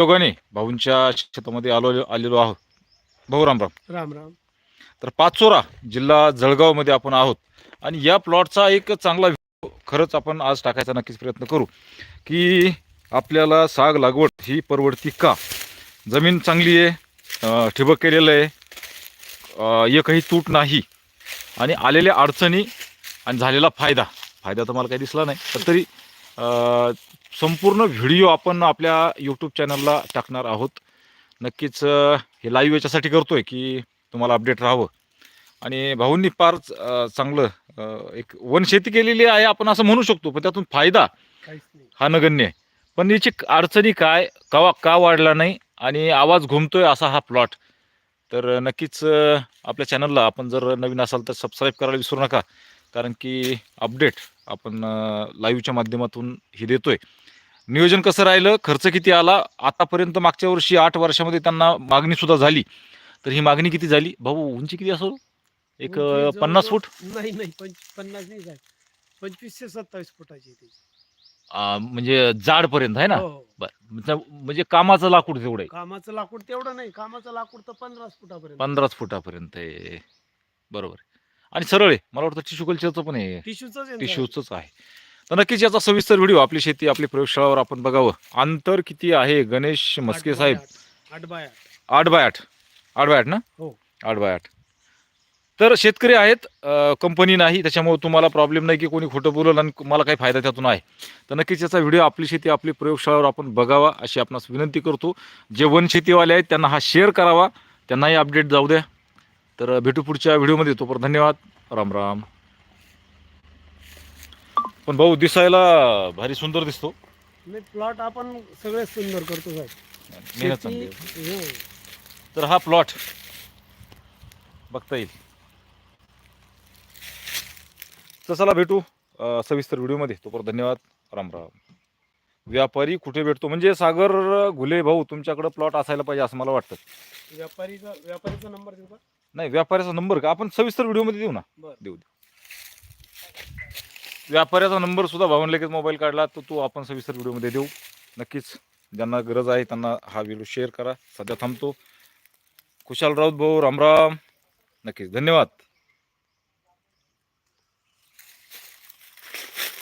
योगाने भाऊंच्या शेतामध्ये आलो आलेलो आहोत. भाऊ राम राम. राम राम. तर पाचोरा जिल्हा जळगावमध्ये आपण आहोत. आणि या प्लॉटचा एक चांगला खरंच आपण आज टाकायचा नक्कीच प्रयत्न करू. की आपल्याला साग लागवड ही परवडती का? जमीन चांगली आहे ठिबक केलेलं आहे एकही तूट नाही. आणि आलेल्या अडचणी आणि झालेला फायदा. फायदा तर मला काही दिसला नाही तरी अं, संपूर्ण व्हिडिओ आपण आपल्या यूट्यूब चॅनलला टाकणार आहोत. नक्कीच हे लाईव्ह याच्यासाठी करतोय की तुम्हाला अपडेट राहावं. आणि भाऊंनी फार चांगलं एक वनशेती केलेली आहे आपण असं म्हणू शकतो पण त्यातून फायदा हा नगण्य आहे. पण याची अडचणी काय का का वाढला नाही आणि आवाज घुमतोय असा हा प्लॉट तर नक्कीच आपल्या चॅनलला आपण जर नवीन असाल तर सबस्क्राईब करायला विसरू नका कारण की अपडेट आपण लाईव्हच्या माध्यमातून ही देतोय. नियोजन कसं राहिलं? खर्च किती आला? आतापर्यंत मागच्या वर्षी आठ वर्षामध्ये त्यांना मागणी सुद्धा झाली. तर ही मागणी किती झाली? भाऊ उंची किती असो? एक पन्नास फूट? नाही नाही पन्नास नाही पंचवीस ते सत्तावीस फुटाची म्हणजे जाडपर्यंत आहे ना? हो, हो. बरं. म्हणजे- म्हणजे कामाचं लाकूड तेवढं कामाचं लाकूड तेवढं नाही. कामाचं लाकूड तर पंधराच फुटापर्यंत. पंधराच फुटापर्यंत आहे. बरोबर. आणि सरळ आहे. मला वाटतं टिश्यू कल्चरचं पण आहे. टिश्यूच टिश्यूचंच आहे. तर नक्कीच याचा सविस्तर व्हिडिओ आपली शेती आपली प्रयोगशाळावर आपण बघावं. अंतर किती आहे? गणेश मस्के साहेब? आठ बाय आठ. आठ बाय आठ. आठ बाय आठ ना? हो. आठ बाय आठ. तर शेतकरी आहेत अं, कंपनी नाही त्याच्यामुळे तुम्हाला प्रॉब्लेम नाही की कोणी खोटं बोललं आणि मला काही फायदा त्यातून आहे. तर नक्कीच याचा व्हिडिओ आपली शेती आपली प्रयोगशाळावर आपण बघावा अशी आपणास विनंती करतो. जे वन शेतीवाले आहेत त्यांना हा शेअर करावा. त्यांनाही अपडेट जाऊ द्या. तर भेटू पुढच्या व्हिडिओमध्ये. तोपर्यंत धन्यवाद. राम राम. पण भाऊ दिसायला भारी सुंदर दिसतो. नाही प्लॉट आपण सगळे सुंदर करतो साहेब. मेहनत चांगली आहे. शेती- हो. तर हा प्लॉट बघता येईल. तर चला भेटू अं, सविस्तर व्हिडिओमध्ये. तोपर्यंत धन्यवाद. राम राम. व्यापारी कुठे भेटतो? म्हणजे सागर घुले भाऊ तुमच्याकडे प्लॉट असायला पाहिजे असं मला वाटतं. व्यापारीचा व्यापारीचा नंबर देऊ का? नाही व्यापाऱ्याचा नंबर का? आपण सविस्तर व्हिडिओमध्ये देऊ ना. बरं. देऊ देऊ व्यापाऱ्याचा नंबर सुद्धा भाऊन लगेच मोबाईल काढला तर तो आपण सविस्तर व्हिडिओमध्ये देऊ. नक्कीच ज्यांना गरज आहे त्यांना हा व्हिडिओ शेअर करा. सध्या थांबतो. कुशाल राऊत भाऊ रामराम नक्कीच. धन्यवाद.